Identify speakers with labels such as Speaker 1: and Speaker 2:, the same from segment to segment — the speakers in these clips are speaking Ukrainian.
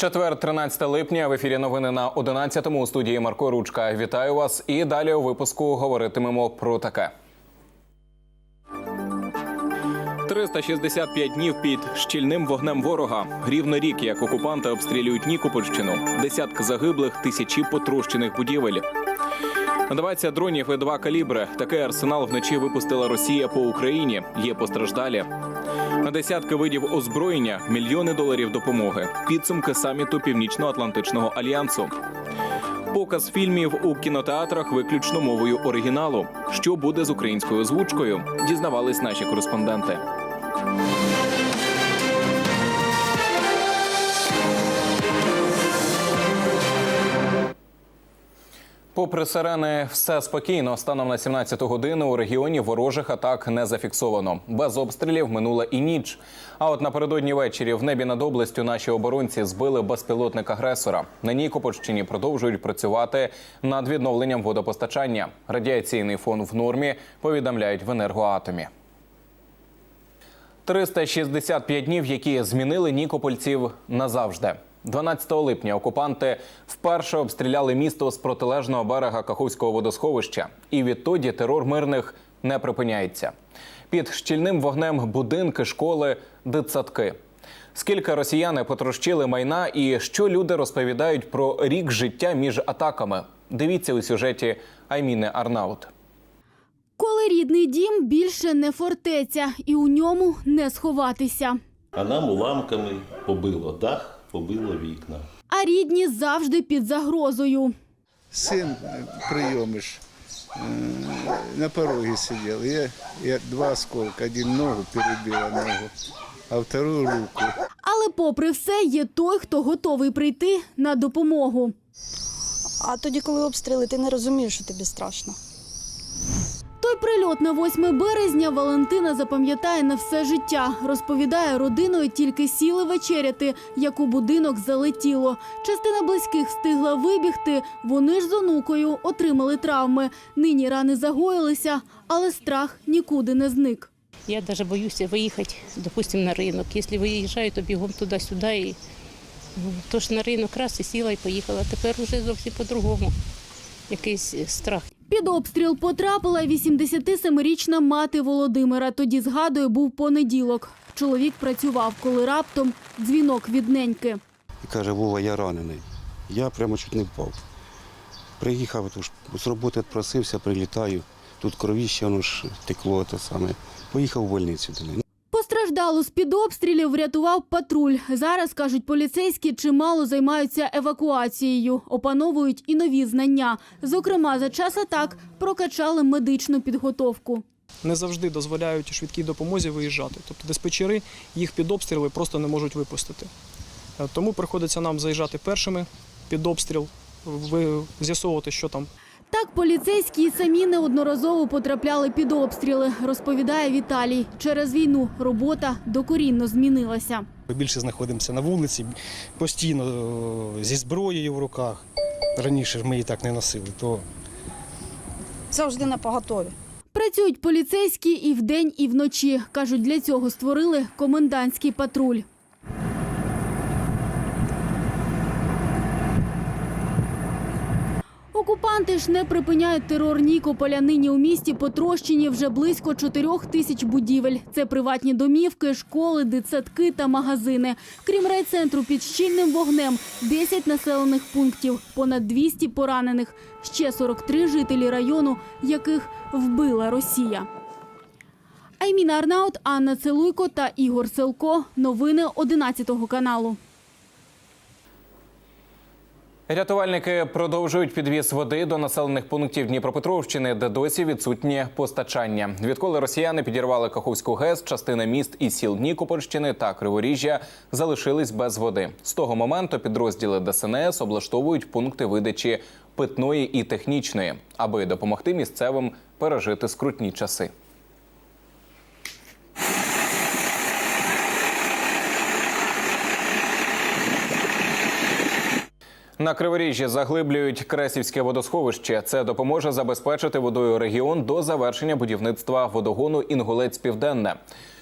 Speaker 1: Четвер, 13 липня. В ефірі новини на 11-му у студії Марко Ручка. Вітаю вас. І далі у випуску говоритимемо про таке. 365 днів під щільним вогнем ворога. Рівно рік, як окупанти обстрілюють Нікопольщину. Десятки загиблих, тисячі потрощених будівель. 20 дронів і два калібри. Такий арсенал вночі випустила Росія по Україні. Є постраждалі. Десятки видів озброєння, мільйони доларів допомоги. Підсумки саміту Північно-Атлантичного альянсу. Показ фільмів у кінотеатрах виключно мовою оригіналу. Що буде з українською озвучкою? Дізнавались наші кореспонденти. Попри сирени, все спокійно. Станом на 17 годину у регіоні ворожих атак не зафіксовано. Без обстрілів минула і ніч. А от напередодні ввечері в небі над областю наші оборонці збили безпілотник агресора. На Нікопольщині продовжують працювати над відновленням водопостачання. Радіаційний фон в нормі повідомляють в енергоатомі. 365 днів, які змінили нікопольців назавжди. 12 липня окупанти вперше обстріляли місто з протилежного берега Каховського водосховища, і відтоді терор мирних не припиняється. Під щільним вогнем будинки, школи, дитсадки. Скільки росіяни потрощили майна, і що люди розповідають про рік життя між атаками? Дивіться у сюжеті Айміни Арнаут.
Speaker 2: Коли рідний дім більше не фортеця, і у ньому не сховатися.
Speaker 3: А нам уламками побило дах, побило вікна.
Speaker 2: А рідні завжди під загрозою.
Speaker 4: Сын э, приемыш э, на пороге сидел. Я, я два осколка, один ногу перебила ногу, а вторую руку.
Speaker 2: Але попри все, є той, хто готовий прийти на допомогу.
Speaker 5: А тоді, коли обстріли, ти не розумієш, що тобі страшно.
Speaker 2: Прильот на 8 березня Валентина запам'ятає на все життя. Розповідає, родиною тільки сіли вечеряти, як у будинок залетіло. Частина близьких встигла вибігти. Вони ж з онукою отримали травми. Нині рани загоїлися, але страх нікуди не зник.
Speaker 6: Я даже боюсь выехать, допустим, на рынок. Если виїжджаю, то бігом туди-сюди. Ну, на ринок раз і сіла і поїхала. Тепер вже зовсім по-другому. Якийсь страх.
Speaker 2: Під обстріл потрапила 87-річна мати Володимира. Тоді, згадує, був понеділок. Чоловік працював, коли раптом дзвінок від неньки.
Speaker 7: І каже, Вова, я ранений. Я прямо чуть не впав. Приїхав, тож з роботи відпросився, прилітаю. Тут кровіще, воно ж текло те саме. Поїхав у больницю до неї.
Speaker 2: Постраждалу з-під обстрілів врятував патруль. Зараз, кажуть поліцейські, чимало займаються евакуацією, опановують і нові знання. Зокрема, за час атак прокачали медичну підготовку.
Speaker 8: не завжди дозволяють швидкій допомозі виїжджати. Тобто диспетчери їх під обстріли просто не можуть випустити. Е, Тому приходиться нам заїжджати першими під обстріл, з'ясовувати, що там
Speaker 2: Так поліцейські й самі неодноразово потрапляли під обстріли, розповідає Віталій. Через війну робота докорінно змінилася.
Speaker 9: Ми більше знаходимося на вулиці, постійно е, зі зброєю в руках. Раніше ж ми її так не носили, то
Speaker 5: Завжди на поготові.
Speaker 2: Працюють поліцейські і вдень, і вночі. Кажуть, для цього створили комендантський патруль. Окупанти ж не припиняють терор Нікополя. Нині у місті потрощені вже близько чотирьох тисяч будівель. Це приватні домівки, школи, дитсадки та магазини. Крім райцентру під щільним вогнем 10 населених пунктів, понад 200 поранених. Ще 43 жителі району, яких вбила Росія. Айміна Арнаут, Анна Целуйко та Ігор Селко. Новини 11 каналу.
Speaker 1: Рятувальники продовжують підвіз води до населених пунктів Дніпропетровщини, де досі відсутнє постачання. Відколи росіяни підірвали Каховську ГЕС, частина міст і сіл Нікопольщини та Криворіжжя залишились без води. З того моменту підрозділи ДСНС облаштовують пункти видачі питної і технічної, аби допомогти місцевим пережити скрутні часи. На Криворіжжі заглиблюють Кресівське водосховище. Це допоможе забезпечити водою регіон до завершення будівництва водогону Інгулець Південне.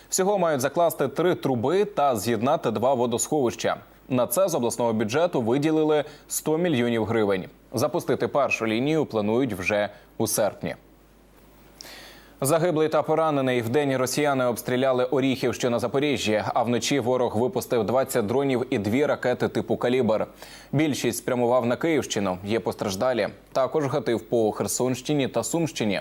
Speaker 1: Всього мають закласти три труби та з'єднати два водосховища. На це з обласного бюджету виділили 100 мільйонів гривень. Запустити першу лінію планують вже у серпні. Загиблий та поранений вдень росіяни обстріляли Оріхів, що на Запоріжжі. А вночі ворог випустив 20 дронів і дві ракети типу калібр. Більшість спрямував на Київщину. Є постраждалі. Також гатив по Херсонщині та Сумщині.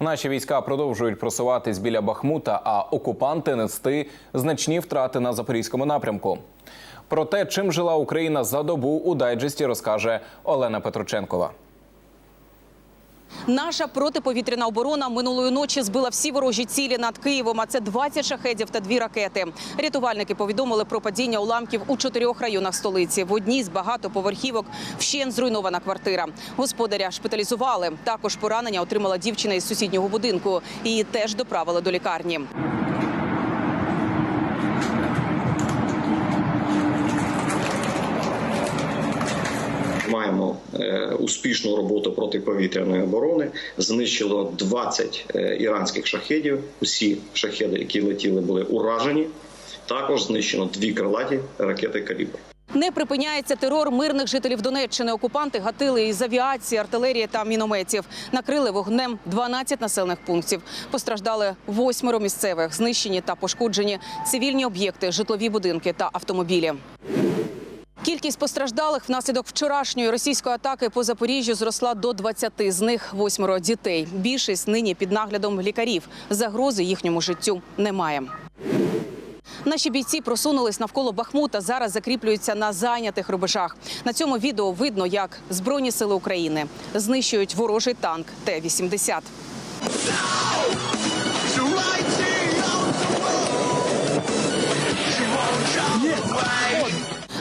Speaker 1: Наші війська продовжують просуватись біля Бахмута, а окупанти нести значні втрати на запорізькому напрямку. Про те, чим жила Україна за добу у дайджесті, розкаже Олена Петроченкова.
Speaker 10: Наша протиповітряна оборона минулої ночі збила всі ворожі цілі над Києвом. А це 20 шахедів та дві ракети. Рятувальники повідомили про падіння уламків у чотирьох районах столиці. В одній з багатоповерхівок вщен зруйнована квартира. Господаря шпиталізували. Також поранення отримала дівчина із сусіднього будинку. Її теж доправили до лікарні.
Speaker 11: Маємо е, успішну роботу протиповітряної оборони. Знищило 20 е, іранських шахедів. Усі шахеди, які летіли, були уражені. Також знищено дві крилаті ракети калібр.
Speaker 10: Не припиняється терор мирних жителів Донеччини. Окупанти гатили із авіації, артилерії та мінометів. Накрили вогнем 12 населених пунктів. Постраждали восьмеро місцевих, знищені та пошкоджені цивільні об'єкти, житлові будинки та автомобілі. Кількість постраждалих внаслідок вчорашньої російської атаки по Запоріжжю зросла до 20. З них восьмеро дітей. Більшість нині під наглядом лікарів. Загрози їхньому життю немає. Наші бійці просунулись навколо Бахмута. Зараз закріплюються на зайнятих рубежах. На цьому відео видно, як збройні сили України знищують ворожий танк Т-80.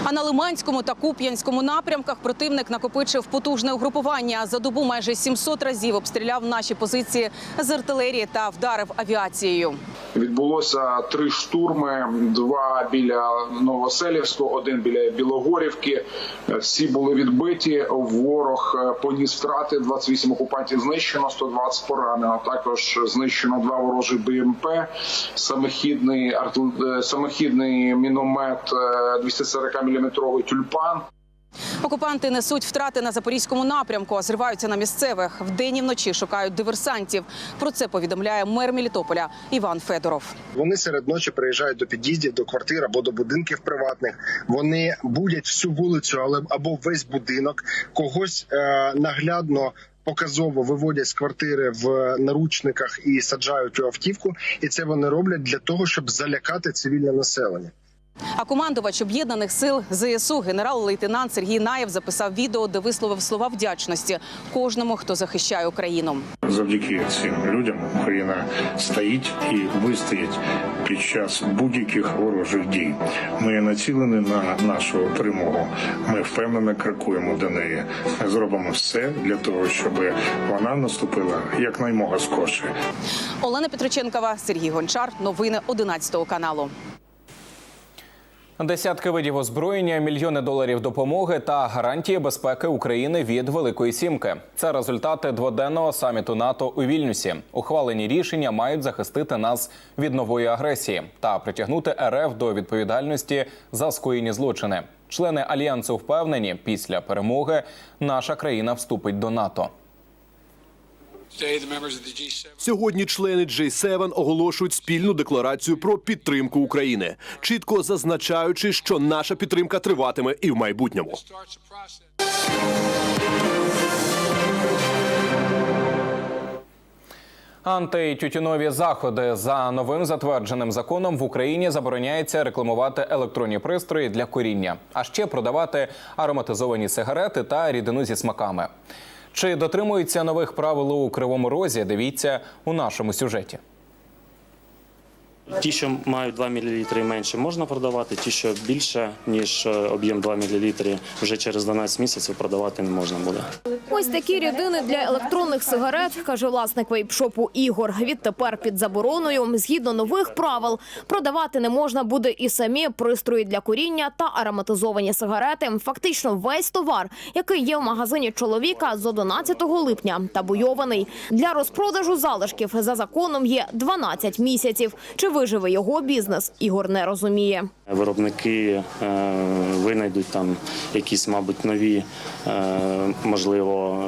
Speaker 10: А на Лиманському та Куп'янському напрямках противник накопичив потужне угрупування. За добу майже 700 разів обстріляв наші позиції з артилерії та вдарив авіацією.
Speaker 12: Відбулося три штурми: два біля Новоселівського, один біля Білогорівки. Всі були відбиті. Ворог е, поніс втрати. 28 окупантів знищено, 120 поранено. Також знищено два ворожі БМП, самохідний артил- е, міномет 240 мм тюльпан.
Speaker 10: Окупанти несуть втрати на запорізькому напрямку, а зриваються на місцевих. Вдень і вночі шукають диверсантів. Про це повідомляє мер Мелітополя Іван Федоров.
Speaker 13: Вони серед ночі приїжджають до під'їздів, до квартир або до будинків приватних. Вони будять всю вулицю, але або весь будинок. Когось е, наглядно. Показово виводять з квартири в наручниках і саджають у автівку, і це вони роблять для того, щоб залякати цивільне населення.
Speaker 10: А командувач об'єднаних сил ЗСУ генерал-лейтенант Сергій Наєв записав відео, де висловив слова вдячності кожному, хто захищає Україну.
Speaker 12: Завдяки цим людям Україна стоїть і вистоїть під час будь-яких ворожих дій. Ми націлені на нашу перемогу. Ми впевнено крокуємо до неї. Ми зробимо все для того, щоб вона наступила якнаймога скорше.
Speaker 10: Олена Петроченкова, Сергій Гончар. Новини 11 каналу.
Speaker 1: Десятки видів озброєння, мільйони доларів допомоги та гарантії безпеки України від Великої Сімки. Це результати дводенного саміту НАТО у Вільнюсі. Ухвалені рішення мають захистити нас від нової агресії та притягнути РФ до відповідальності за скоєні злочини. Члени альянсу впевнені, після перемоги наша країна вступить до НАТО.
Speaker 14: Сьогодні члени G7 оголошують спільну декларацію про підтримку України, чітко зазначаючи, що наша підтримка триватиме і в майбутньому.
Speaker 1: Антитютюнові заходи за новим затвердженим законом в Україні забороняється рекламувати електронні пристрої для коріння, а ще продавати ароматизовані сигарети та рідину зі смаками. Чи дотримуються нових правил у кривому розі? Дивіться у нашому сюжеті.
Speaker 15: Ті, що мають 2 мл і менше, можна продавати. Ті, що більше ніж е, об'єм 2 мл, вже через 12 місяців продавати не можна буде.
Speaker 16: Ось такі рідини для електронних сигарет, каже власник вейпшопу Ігор. Відтепер під забороною, згідно нових правил, продавати не можна буде і самі пристрої для куріння та ароматизовані сигарети. Фактично весь товар, який є в магазині чоловіка з 11 липня, табуйований. Для розпродажу залишків за законом є 12 місяців. Чи виживе його бізнес, Ігор не розуміє.
Speaker 15: Виробники е, винайдуть там якісь, мабуть, нові, е, можливо,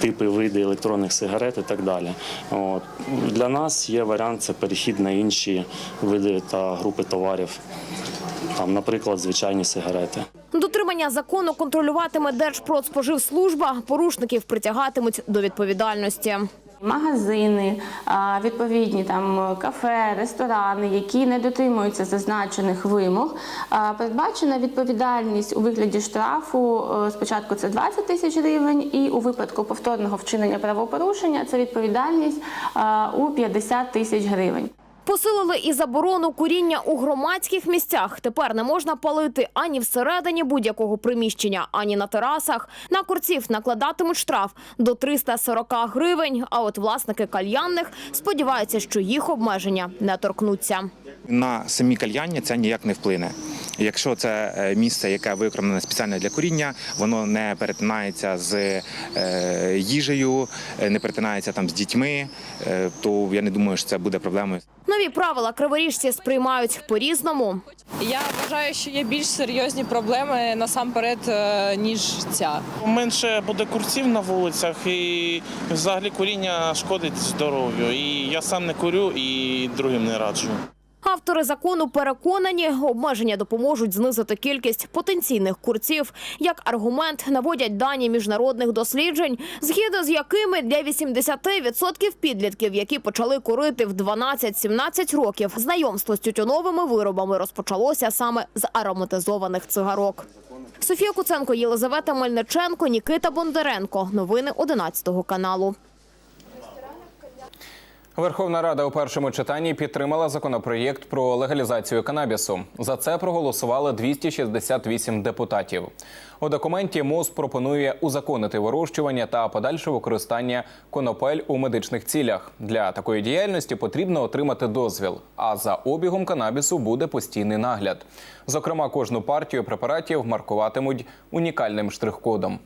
Speaker 15: типи види електронних сигарет і так далі. От. Для нас є варіант це перехід на інші види та групи товарів. Там, наприклад, звичайні сигарети.
Speaker 16: Дотримання закону контролюватиме Держпродспоживслужба, порушників притягатимуть до відповідальності.
Speaker 17: Магазини, відповідні там кафе, ресторани, які не дотримуються зазначених вимог, передбачена відповідальність у вигляді штрафу. е, Спочатку це 20 тисяч гривень, і у випадку повторного вчинення правопорушення це відповідальність у 50 тисяч гривень.
Speaker 16: Посилили і заборону куріння у громадських місцях. Тепер не можна палити ані всередині будь-якого приміщення, ані на терасах. На курців накладатимуть штраф до 340 гривень. А от власники кальянних сподіваються, що їх обмеження не торкнуться.
Speaker 18: На самі кальяння це ніяк не вплине. Якщо це е, місце, яке виконане спеціально для куріння, воно не перетинається з е, їжею, е, не перетинається там з дітьми, то я не думаю, що це буде проблемою.
Speaker 16: Нові правила криворіжці сприймають по-різному.
Speaker 19: Я вважаю, що є більш серйозні проблеми насамперед, ніж ця.
Speaker 20: Менше буде курців на вулицях, і взагалі куріння шкодить здоров'ю. І я сам не курю і другим не раджу.
Speaker 16: Автори закону переконані, обмеження допоможуть знизити кількість потенційних курців. Як аргумент наводять дані міжнародних досліджень, згідно з якими для 80% підлітків, які почали курити в 12-17 років, знайомство з тютюновими виробами розпочалося саме з ароматизованих цигарок. Софія Куценко, Єлизавета Мельниченко, Нікита Бондаренко. Новини 11 каналу.
Speaker 1: Верховна Рада у першому читанні підтримала законопроєкт про легалізацію канабісу. За це проголосували 268 депутатів. У документі МОЗ пропонує узаконити вирощування та подальше використання конопель у медичних цілях. Для такої діяльності потрібно отримати дозвіл. А за обігом канабісу буде постійний нагляд. Зокрема, кожну партію препаратів маркуватимуть унікальним штрих-кодом.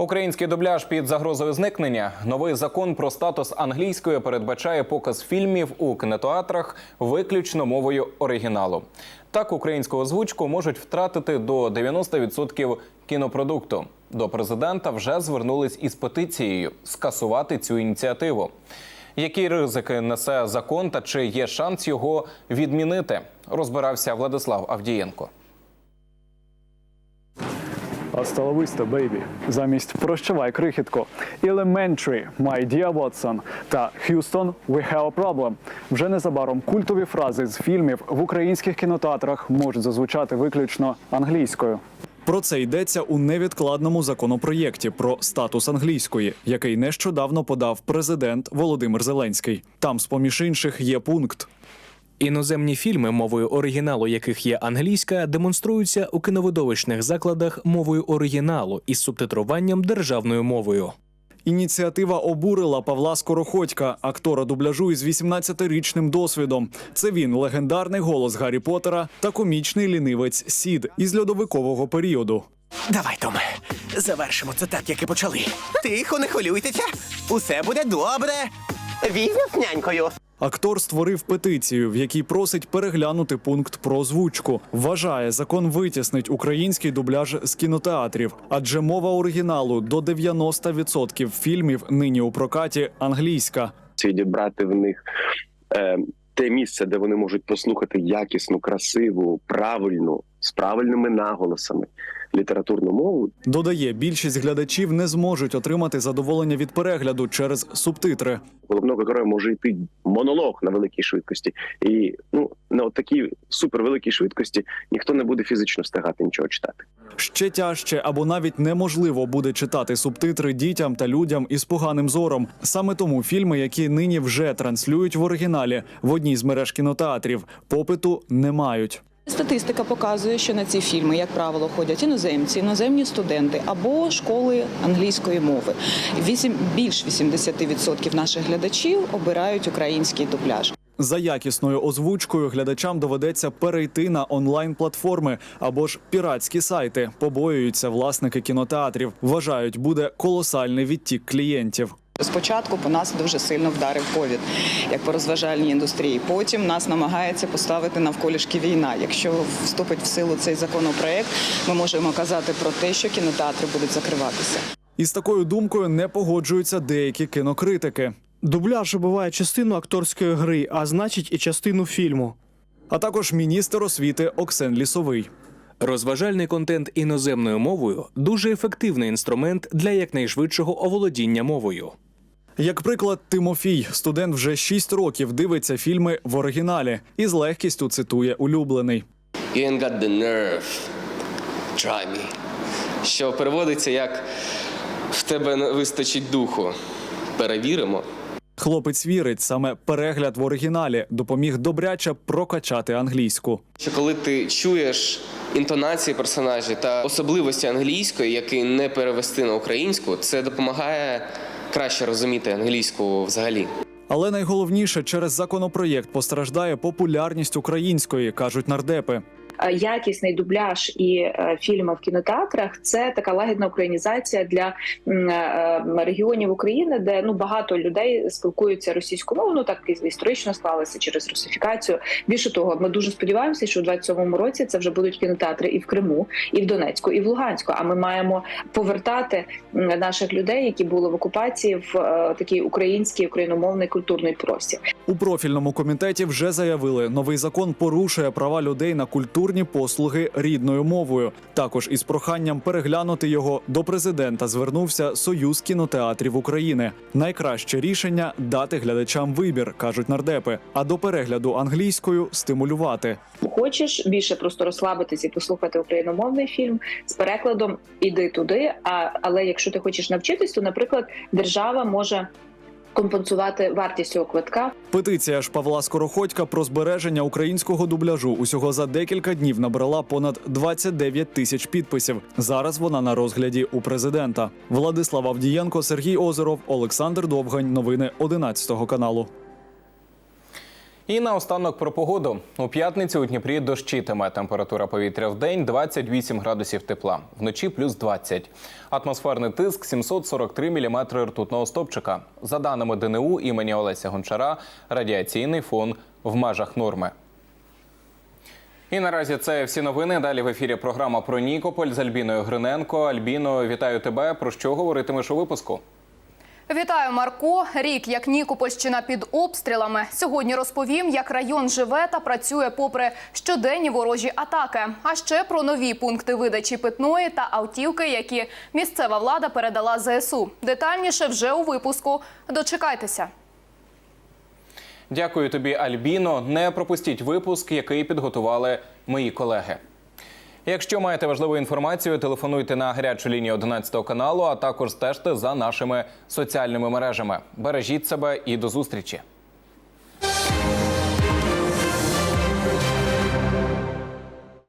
Speaker 1: Український дубляж під загрозою зникнення. Новий закон про статус англійської передбачає показ фільмів у кінотеатрах виключно мовою оригіналу. Так, українську озвучку можуть втратити до 90% кінопродукту. До президента вже звернулись із петицією скасувати цю ініціативу. Які ризики несе закон та чи є шанс його відмінити? Розбирався Владислав Авдієнко.
Speaker 21: Vista, baby. Замість «Прощавай, крихітко», «Elementary», «My dear Watson» та «Houston, we have a problem». Вже незабаром культові фрази з фільмів в українських кінотеатрах можуть зазвучати виключно англійською. Про це йдеться у невідкладному законопроєкті про статус англійської, який нещодавно подав президент Володимир Зеленський. Там, з поміж інших, є пункт.
Speaker 22: Іноземні фільми, мовою оригіналу яких є англійська, демонструються у кіновидовищних закладах мовою оригіналу із субтитруванням державною мовою.
Speaker 21: Ініціатива обурила Павла Скороходька, актора дубляжу із 18-річним досвідом. Це він легендарний голос Гаррі Поттера та комічний лінивець Сід із льодовикового періоду.
Speaker 23: Давай, Томе, завершимо це так, як і почали. Тихо, не хвилюйтеся. Усе буде добре. Візьмем з нянькою.
Speaker 21: Актор створив петицію, в якій просить переглянути пункт про озвучку. Вважає, закон витіснить український дубляж з кінотеатрів, адже мова оригіналу до 90% фільмів нині у прокаті англійська.
Speaker 24: відібрати в них е, те місце, де вони можуть послухати якісну, красиву, правильну, з правильними наголосами літературну мову.
Speaker 21: Додає, більшість глядачів не зможуть отримати задоволення від перегляду через субтитри.
Speaker 24: Головного героя може йти монолог на великій швидкості, і ну на такій супервеликій швидкості ніхто не буде фізично встигати нічого читати.
Speaker 21: Ще тяжче або навіть неможливо буде читати субтитри дітям та людям із поганим зором. Саме тому фільми, які нині вже транслюють в оригіналі в одній з мереж кінотеатрів, попиту не мають.
Speaker 25: Статистика показує, що на ці фільми, як правило, ходять іноземці, іноземні студенти або школи англійської мови. Вісім більш 80% наших глядачів обирають український дубляж.
Speaker 21: За якісною озвучкою глядачам доведеться перейти на онлайн-платформи або ж піратські сайти. Побоюються власники кінотеатрів. Вважають, буде колосальний відтік клієнтів.
Speaker 25: Спочатку по нас дуже сильно вдарив ковід, як по розважальній індустрії. Потім нас намагається поставити навколішки війна. Якщо вступить в силу цей законопроект, ми можемо казати про те, що кінотеатри будуть закриватися.
Speaker 21: Із такою думкою не погоджуються деякі кінокритики.
Speaker 26: Дубляж убиває частину акторської гри, а значить і частину фільму.
Speaker 21: А також міністр освіти Оксен Лісовий.
Speaker 22: Розважальний контент іноземною мовою дуже ефективний інструмент для якнайшвидшого оволодіння мовою.
Speaker 21: Як приклад, Тимофій, студент вже 6 років дивиться фільми в оригіналі і з легкістю цитує улюблений.
Speaker 27: You ain't got the nerve. Try me. Що переводиться як в тебе не вистачить духу. Перевіримо.
Speaker 21: Хлопець вірить, саме перегляд в оригіналі допоміг добряче прокачати англійську.
Speaker 27: Що коли ти чуєш інтонації персонажів та особливості англійської, які не перевести на українську, це допомагає краще розуміти англійську взагалі.
Speaker 21: Але найголовніше через законопроєкт постраждає популярність української, кажуть нардепи.
Speaker 28: Е, якісний дубляж і е, фільми в кінотеатрах це така лагідна українізація для е, регіонів України, де ну багато людей спілкуються російською мовою. Ну так і історично склалося через русифікацію. Більше того, ми дуже сподіваємося, що у 27-му році це вже будуть кінотеатри і в Криму, і в Донецьку, і в Луганську. А ми маємо повертати наших людей, які були в окупації, в такий український україномовний культурний простір.
Speaker 21: У профільному комітеті вже заявили, новий закон порушує права людей на культурні послуги рідною мовою. Також із проханням переглянути його до президента звернувся Союз кінотеатрів України. Найкраще рішення дати глядачам вибір, кажуть нардепи, а до перегляду англійською стимулювати.
Speaker 28: Хочеш більше просто розслабитись і послухати україномовний фільм з перекладом іди туди. А але якщо ти хочеш навчитись, то наприклад держава може компенсувати вартість цього квитка.
Speaker 21: Петиція ж Павла Скороходька про збереження українського дубляжу усього за декілька днів набрала понад 29 тисяч підписів. Зараз вона на розгляді у президента. Владислав Авдієнко, Сергій Озеров, Олександр Довгань. Новини 11 каналу.
Speaker 1: І наостанок про погоду. У п'ятницю у Дніпрі дощитиме. Температура повітря в день 28 градусів тепла, вночі плюс 20. Атмосферний тиск 743 міліметри ртутного стопчика. За даними ДНУ імені Олеся Гончара, радіаційний фон в межах норми. І наразі це всі новини. Далі в ефірі програма про Нікополь з Альбіною Гриненко. Альбіно, вітаю тебе. Про що говоритимеш у випуску?
Speaker 29: Вітаю, Марко. Рік як Нікопольщина під обстрілами. Сьогодні розповім, як район живе та працює попри щоденні ворожі атаки. А ще про нові пункти видачі питної та автівки, які місцева влада передала ЗСУ. Детальніше вже у випуску. Дочекайтеся.
Speaker 1: Дякую тобі, Альбіно. Не пропустіть випуск, який підготували мої колеги. Якщо маєте важливу інформацію, телефонуйте на гарячу лінію 11 каналу, а також стежте за нашими соціальними мережами. Бережіть себе і до зустрічі.